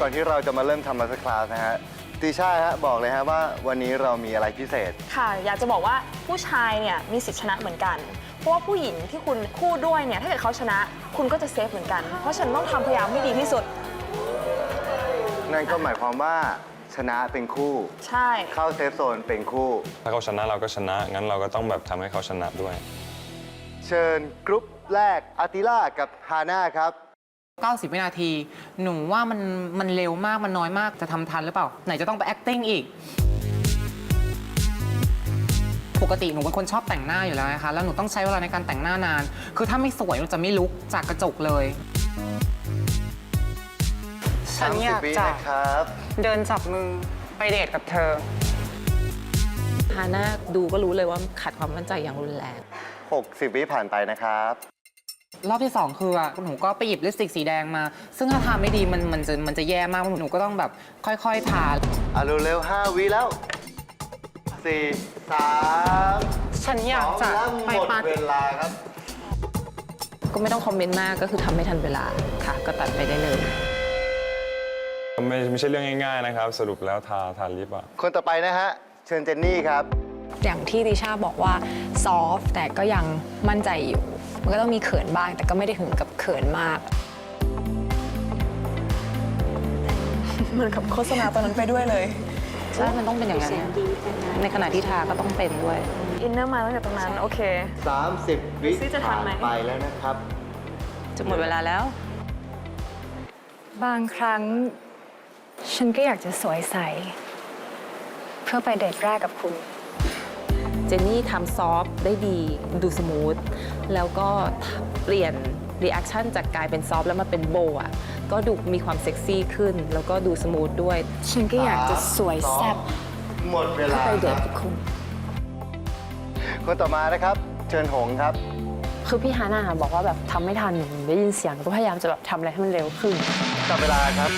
ก่อนที่เราจะมาเริ่มทำมาสคลาสนะฮะติช่าฮะบอกเลยฮะว่าวันนี้เรามีอะไรพิเศษ ค่ะ อยากจะบอกว่าผู้ชายเนี่ยมีสิทธิชนะเหมือนกัน เพราะว่าผู้หญิงที่คุณคู่ด้วยเนี่ยถ้าเกิดเขาชนะ คุณก็จะเซฟเหมือนกัน เพราะฉะนันต้องทำพยายามให้ดีที่สุด นั่นก็หมายความว่าชนะเป็นคู่ ใช่ เข้าเซฟโซนเป็นคู่ ถ้าเขาชนะเราก็ชนะ งั้นเราก็ต้องแบบทำให้เขาชนะด้วย เชิญกรุ๊ปแรกอาติล่ากับฮาน่าครับ 90 วินาที หนูว่ามันมันเร็วมากมันน้อยมากจะทำทันหรือเปล่า ไหนจะต้องไป acting อีก ปกติหนูเป็นคนชอบแต่งหน้าอยู่แล้วนะคะแล้วหนูต้องใช้เวลาในการแต่งหน้านาน คือถ้าไม่สวยหนูจะไม่ลุกจากกระจกเลย ฉันอยาก30วิจะนะครับเดินจับมือไปเดทกับเธอ ฮาน่าดูก็รู้เลยว่าขาดความมั่นใจอย่างรุนแรง 60 วิผ่านไปนะครับ รอบที่2คืออะหนูก็ไปหยิบลิปสติกสีแดงมา ซึ่งถ้าทาไม่ดีมันมันจะมันจะแย่มากหนูก็ต้องแบบค่อยๆทาอะเร็วๆ5วิแล้ว4 3ฉันอยากจะ2แล้วไปหมดปาร์เวตี้ลาครับ ก็ไม่ต้องคอมเมนต์มากก็คือทำไม่ทันเวลาค่ะ ก็ตัดไปได้เลย ไม่ไม่ใช่เรื่องง่ายๆนะครับ สรุปแล้วทาทาลิปอะ คนต่อไปนะฮะ เชิญเจนนี่ครับ อย่างที่ติชาบอกว่าซอฟต์แต่ก็ยังมั่นใจอยู่ มันก็ต้องมีเขินบ้าง แต่ก็ไม่ได้ถึงกับเขินมาก เหมือนกับโฆษณาตอนนั้นไปด้วยเลยใช่มันต้องเป็นอย่างนั้นนะในขณะที่ทาก็ต้องเป็นด้วยอินเนอร์มาตั้งแต่ตรงนั้น โอเค 30 วิดูสิจะทันไหมผ่านไปแล้วนะครับ จะหมดเวลาแล้ว บางครั้ง ฉันก็อยากจะสวยใส เพื่อไปเดทแรกกับคุณ เจนนี่ทำซอฟต์ได้ดีดูสมูทแล้วก็เปลี่ยนรีแอคชั่นจากกลายเป็นซอฟต์แล้วมาเป็นโบว์อะก็ดูมีความเซ็กซี่ขึ้น แล้วก็ดูสมูทด้วย ฉันก็อยากจะสวยแซ่บหมดเวลาไปเดคทรับกับคุณคนต่อมานะครับ เชิญหงครับ คือพี่ฮาน่าบอกว่าแบบทำไม่ทันหนูได้ยินเสียงก็พยายามจะแบบทำอะไรให้มันเร็วขึ้นจับเวลาครับ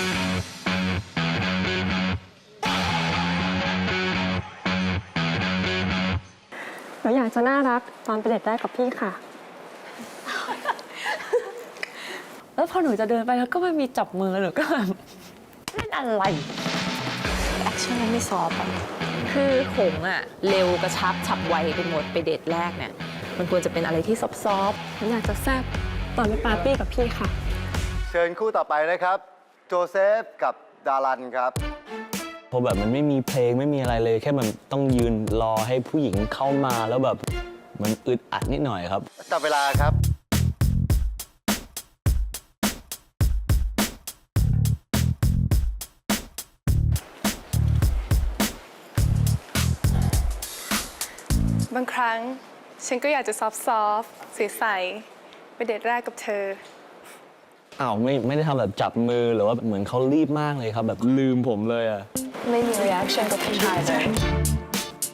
นูอยากจะน่ารักตอนไปเดทแรกกับพี่ค่ะ แล้วพอหนูจะเดินไปแล้วก็มันมีจับมือหนูก็แบบเล่นอะไร แอคชั่นมันไม่ซอฟต์อะคือหงอะเร็วกระชับฉับไวไปหมดไปเดทแรกเนี่ย มันควรจะเป็นอะไรที่ซอฟต์หนูอยากจะแซ่บตอนไปปาร์ตี้กับพี่ค่ะ เชิญคู่ต่อไปนะครับ โจเซฟกับดารันครับ พอแบบมันไม่มีเพลงไม่มีอะไรเลย แค่มันต้องยืนรอให้ผู้หญิงเข้ามาแล้วแบบมันอึดอัดนิดหน่อยครับ จับเวลาครับ บางครั้งฉันก็อยากจะซอฟต์ซอฟต์ใสๆไปเดทแรกกับเธอ อ้าวไม่ไม่ได้ทำแบบจับมือหรือว่าเหมือนเขารีบมากเลยครับ แบบลืมผมเลยอะ ไม่มีรีแอคชั่นกับผู้ชายเลย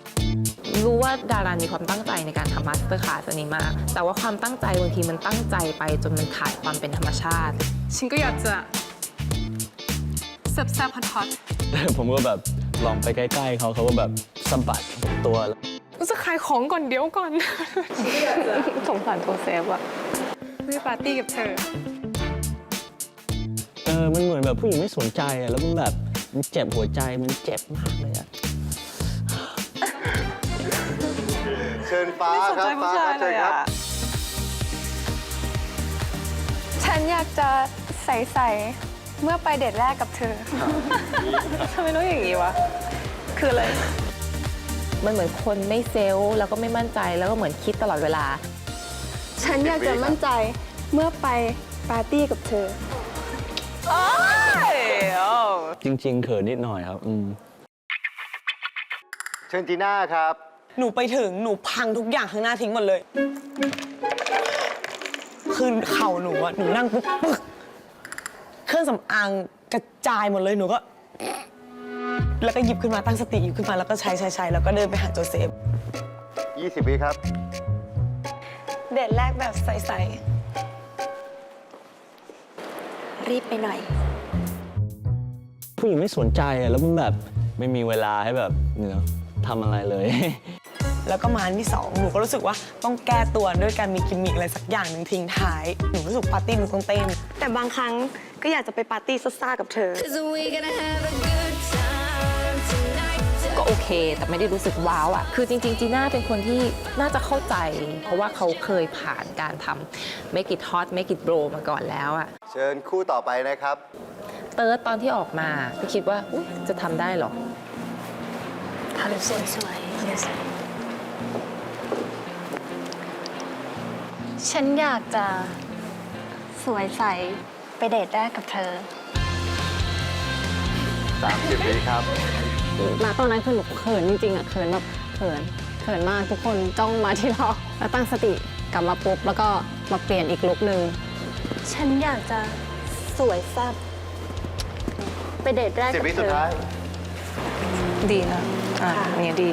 ๆรู้ว่าดารามีความตั้งใจในการทำมาสเตอร์คลาสอันนี้มาก แต่ว่าความตั้งใจบางทีมันตั้งใจไปจนมันขายความเป็นธรรมชาติ ฉันก็อยากจะแซ่บๆฮอตผมก็แบบลองไปใกล้ๆเขาเขาก็แบบสะบัดตัวแล้วๆจะขายของก่อนเดี๋ยวก่อนสงสารโจเซฟอะไปปาร์ตี้กับเธอ เออ มันเหมือนแบบผู้หญิงไม่สนใจอะแล้วมันแบบ มันเจ็บหัวใจมันเจ็บมากเลยอะเชิญฟ้าครับฟ้าครับเชิญครับฉันอยากจะใสๆเมื่อไปเดทแรกกับเธอ ทำไมต้องอย่างนี้วะ คืออะไร มันเหมือนคนไม่เซลล์แล้วก็ไม่มั่นใจแล้วก็เหมือนคิดตลอดเวลา ฉันอยากจะมั่นใจเมื่อไปปาร์ตี้กับเธอ จริง ๆ เขินนิดหน่อยครับ อืม เชิญจีน่าครับ หนูไปถึงหนูพังทุกอย่างข้างหน้าทิ้งหมดเลย คือเข่าหนูอะหนูนั่งปุ๊บปึ๊กเครื่องสำอางกระจายหมดเลยหนูก็ แล้วก็หยิบขึ้นมาตั้งสติหยิบขึ้นมาแล้วก็ใช้ใช้ใช้แล้วก็เดินไปหาโจเซฟ 20 วิครับ เดทแรกแบบใสรีบไปหน่อย ผู้หญิงไม่สนใจอะแล้วมันแบบไม่มีเวลาให้แบบเนี่ยทำอะไรเลย แล้วก็มาอันที่สองหนูก็รู้สึกว่าต้องแก้ตัวด้วยการมีกิมมิคอะไรสักอย่างหนึ่งทิ้งท้าย หนูรู้สึกปาร์ตี้หนูต้องเต้น แต่บางครั้งก็อยากจะไปปาร์ตี้ซ่าๆกับเธอก็โอเค แต่ไม่ได้รู้สึกว้าวอะ คือจริง ๆ จีน่าเป็นคนที่น่าจะเข้าใจ เพราะว่าเขาเคยผ่านการทำ Make it hot Make it bro มาก่อนแล้วอะ เชิญคู่ต่อไปนะครับ เติร์ดตอนที่ออกมาก็คิดว่าอุ๊ยจะทำได้เหรอทาลิปสวยสวยฉันอยากจะสวยใสไปเดทแรกกับเธอ30วิครับ มาตอนนั้นคือหนูเขินจริงๆอะเขินแบบเขินเขินมากทุกคนจ้องมาที่เราแล้วตั้งสติกลับมาปุ๊บแล้วก็มาเปลี่ยนอีกลุกหนึ่งฉันอยากจะสวยแซ่บ ไปเดทแรกสิบกับวิเธสุดอท้าย ดีนะ อะอันนี้ดี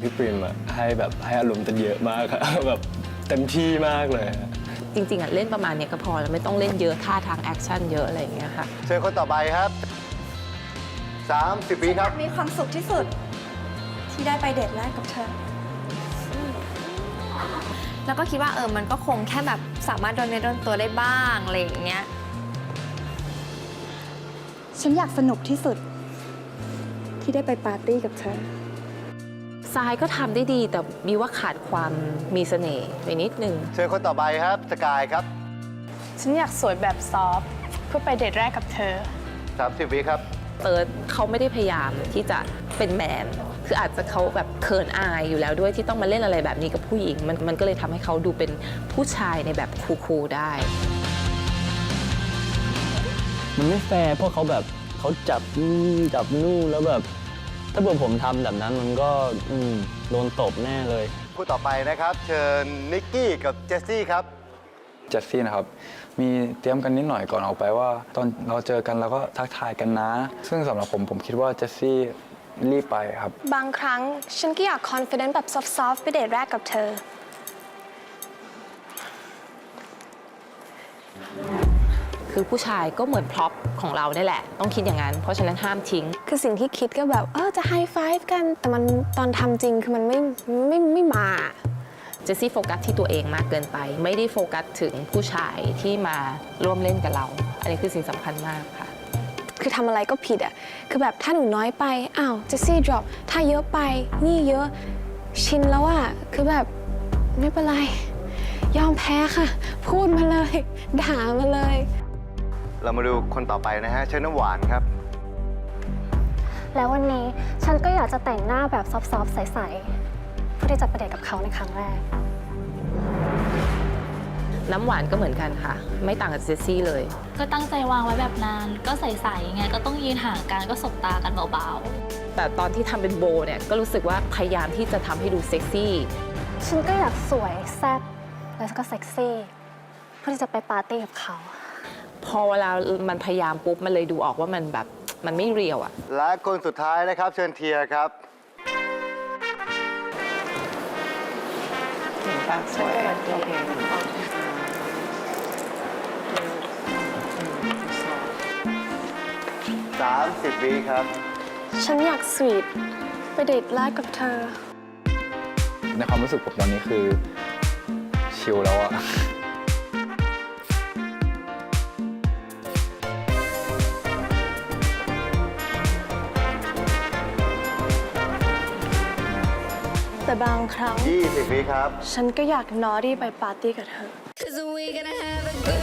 พี่ปริมอะให้แบบให้อารมณ์เต็มเยอะมากครับแบบเต็มที่มากเลยอะจริง ๆอะเล่นประมาณเนี้ยก็พอแล้วไม่ต้องเล่นเยอะท่าทางแอคชั่นเยอะอะไรอย่างเงี้ยค่ะ เชิญคนต่อไปครับ30วิครับมีความสุขที่สุดที่ได้ไปเดทแรกกับเธอ แล้วก็คิดว่าเออมันก็คงแค่แบบสามารถโดนเนื้อโดนตัวได้บ้างอะไรอย่างเงี้ย ฉันอยากสนุกที่สุด ที่ได้ไปปาร์ตี้กับเธอ ทรายก็ทำได้ดีแต่มีว่าขาดความมีเสน่ห์ไปนิดนึง เชิญคนต่อไปครับสกายครับ ฉันอยากสวยแบบซอฟต์เพื่อไปเดทแรกกับเธอ 30 วิครับ เติร์ดเขาไม่ได้พยายามที่จะเป็นแมน คืออาจจะเขาแบบเขินอายอยู่แล้วด้วยที่ต้องมาเล่นอะไรแบบนี้กับผู้หญิง มันมันก็เลยทำให้เขาดูเป็นผู้ชายในแบบคูลๆได้ มันไม่แฟร์เพราะเขาแบบเขาจับนี่จับนู่นแล้วแบบ ถ้าเกิดผมทำแบบนั้นมันก็อืมโดนตบแน่เลยคู่ต่อไปนะครับ เชิญนิกกี้กับเจสซี่ครับ เจสซี่นะครับ มีเตรียมกันนิดหน่อยก่อนออกไปว่า ตอนเราเจอกันเราก็ทักทายกันนะ ซึ่งสำหรับผมผมคิดว่าเจสซี่รีบไปครับ บางครั้งฉันก็อยากคอนฟ ident แบบซอฟต์ๆไปเดทแรกกับเธอ คือผู้ชายก็เหมือนพร็อพของเราได้แหละ ต้องคิดอย่างนั้น เพราะฉะนั้นห้ามทิ้ง คือสิ่งที่คิดก็แบบเออจะไฮไฟฟ์กัน แต่มันตอนทำจริงคือมันไม่ไม่ไม่มา เจสซี่โฟกัสที่ตัวเองมากเกินไป ไม่ได้โฟกัสถึงผู้ชายที่มาร่วมเล่นกับเรา อันนี้คือสิ่งสำคัญมากค่ะ คือทำอะไรก็ผิดอะคือแบบถ้าหนูน้อยไป อ้าวเจสซี่ drop ถ้าเยอะไป นี่เยอะ ชินแล้วอะคือแบบไม่เป็นไร ยอมแพ้ค่ะ พูดมาเลย ด่ามาเลย เรามาดูคนต่อไปนะฮะเชิญน้ำหวานครับ แล้ววันนี้ฉันก็อยากจะแต่งหน้าแบบซอฟต์ๆใสๆเพื่อที่จะไปเดทกับเขาในครั้งแรก น้ำหวานก็เหมือนกันค่ะ ไม่ต่างกับเจสซี่เลย ก็ตั้งใจวางไว้แบบนั้น ก็ใสๆไงก็ต้องยืนห่างกันก็สบตากันเบาแต่ตอนที่ทำเป็นโบว์เนี่ยก็รู้สึกว่าพยายามที่จะทำให้ดูเซ็กซี่ๆฉันก็อยากสวยแซ่บแล้วก็เซ็กซี่ เพื่อที่จะไปปาร์ตี้กับเขา พอเวลามันพยายามปุ๊บ มันเลยดูออกว่ามันแบบมันไม่เรียวอะและคนสุดท้ายนะครับ เชิญเทียครับปากสวยโอเค30วิครับ ฉันอยากสวีทไปเดทแรกกับเธอ ในความรู้สึกผมตอนนี้คือ ชิลแล้วอะ แต่บางครั้ง 20 วิครับฉันก็อยากนอรี่ไปปาร์ตี้กับเธอ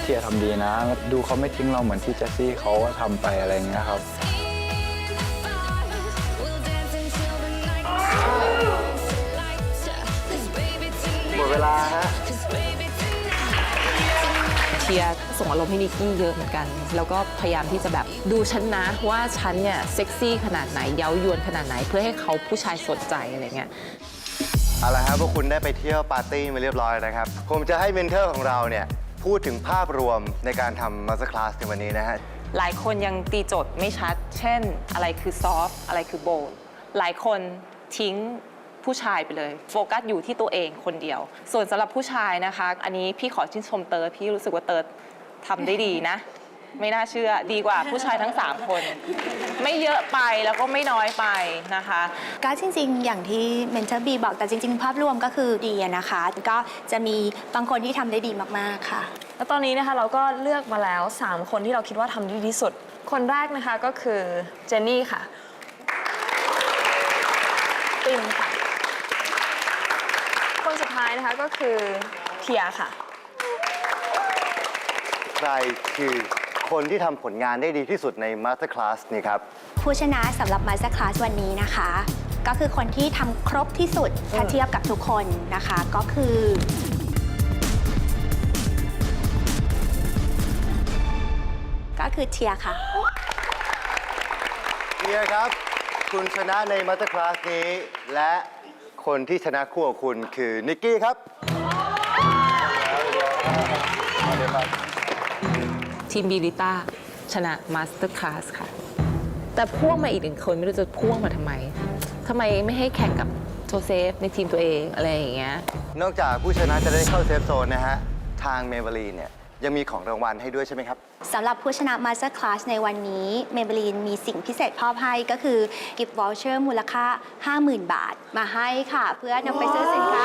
เทียทำดีนะ ดูเขาไม่ทิ้งเราเหมือนที่เจสซี่เขาทำไปอะไรอย่างเงี้ยครับ หมดเวลาฮะเชียร์ส่งอารมณ์ให้นิกกี้เยอะเหมือนกัน แล้วก็พยายามที่จะแบบดูฉันนะว่าฉันเนี่ยเซ็กซี่ขนาดไหน เย้ายวนขนาดไหน เพื่อให้เขาผู้ชายสนใจอะไรเงี้ย เอาละครับพวกคุณได้ไปเที่ยวปาร์ตี้มาเรียบร้อยนะครับ ผมจะให้เมนเทอร์ของเราเนี่ยพูดถึงภาพรวมในการทำมาส t ร์คลาสในวันนี้นะฮะ หลายคนยังตีโจทย์ไม่ชัด เช่น อะไรคือซอฟต์อะไรคือโบลหลายคนทิ้งผู้ชายไปเลย โฟกัสอยู่ที่ตัวเองคนเดียว ส่วนสำหรับผู้ชายนะคะ อันนี้พี่ขอชื่นชมเติร์ดพี่รู้สึกว่าเติร์ดทำได้ดีนะ ไม่น่าเชื่อดีกว่าผู้ชายทั้ง 3 คน ไม่เยอะไปแล้วก็ไม่น้อยไปนะคะ ก็จริงๆ อย่างที่เมนเทอร์บีบอกแต่จริง ๆ ภาพรวมก็คือดีอะนะคะ ก็จะมีบางคนที่ทำได้ดีมากๆค่ะ แล้วตอนนี้นะคะเราก็เลือกมาแล้ว 3 คนที่เราคิดว่าทำดีที่สุด คนแรกนะคะก็คือเจนนี่ค่ะปิมค่ะ คนสุดท้ายนะคะก็คือเทียค่ะ ใครคือ คนที่ทำผลงานได้ดีที่สุดในมาสเตอร์คลาสนี้ครับ ผู้ชนะสำหรับมาสเตอร์คลาสวันนี้นะคะ ก็คือคนที่ทำครบที่สุดถ้าเทียบกับทุกคนนะคะ ก็คือ ก็คือเทียค่ะ เฮียครับ คุณชนะในมาสเตอร์คลาสนี้ และคนที่ชนะคู่กับคุณคือนิกกี้ครับ ทีมบีลิต้าชนะมาสเตอร์คลาสค่ะ แต่พ่วงมาอีกหนึ่งคนไม่รู้จะพ่วงมาทำไมทำไมไม่ให้แข่งกับโจเซฟในทีมตัวเองอะไรอย่างเงี้ย นอกจากผู้ชนะจะได้เข้าเซฟโซนนะฮะ ทางเมเบลีเนี่ย ยังมีของรางวัลให้ด้วยใช่ไหมครับ สำหรับผู้ชนะ Master Class ในวันนี้เมเบลีนมีสิ่งพิเศษมอบให้ก็คือกิฟต์วอลเชอร์มูลค่า 50,000 บาทมาให้ค่ะ เพื่อนำไปซื้อสินค้า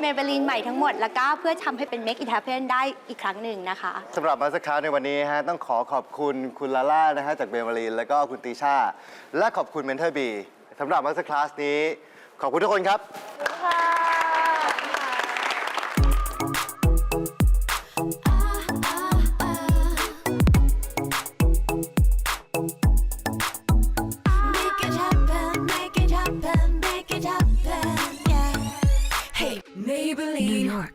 เมเบลีนใหม่ทั้งหมด แล้วก็เพื่อทำให้เป็น Make It Happen ได้อีกครั้งหนึ่งนะคะ สำหรับมาสคาในวันนี้ฮะต้องขอขอบคุณคุณลาล่านะฮะจากเบลมารีนแล้วก็คุณตีชา และขอบคุณเมนเทอร์บีสำหรับมาสคลาสนี้ ขอบคุณทุกคนครับ Make New York.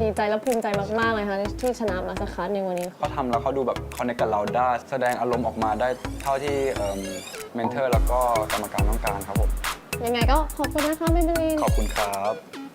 ดีใจและภูมิใจมาก ๆ เลยค่ะที่ชนะมาสคัสในวันนี้เขาทำแล้วเขาดูแบบคอนเนคกับเราได้ แสดงอารมณ์ออกมาได้เท่าที่เมนเทอร์แล้วก็กรรมการต้องการครับผม ยังไงก็ขอบคุณนะคะไม่เป็นไรขอบคุณครับ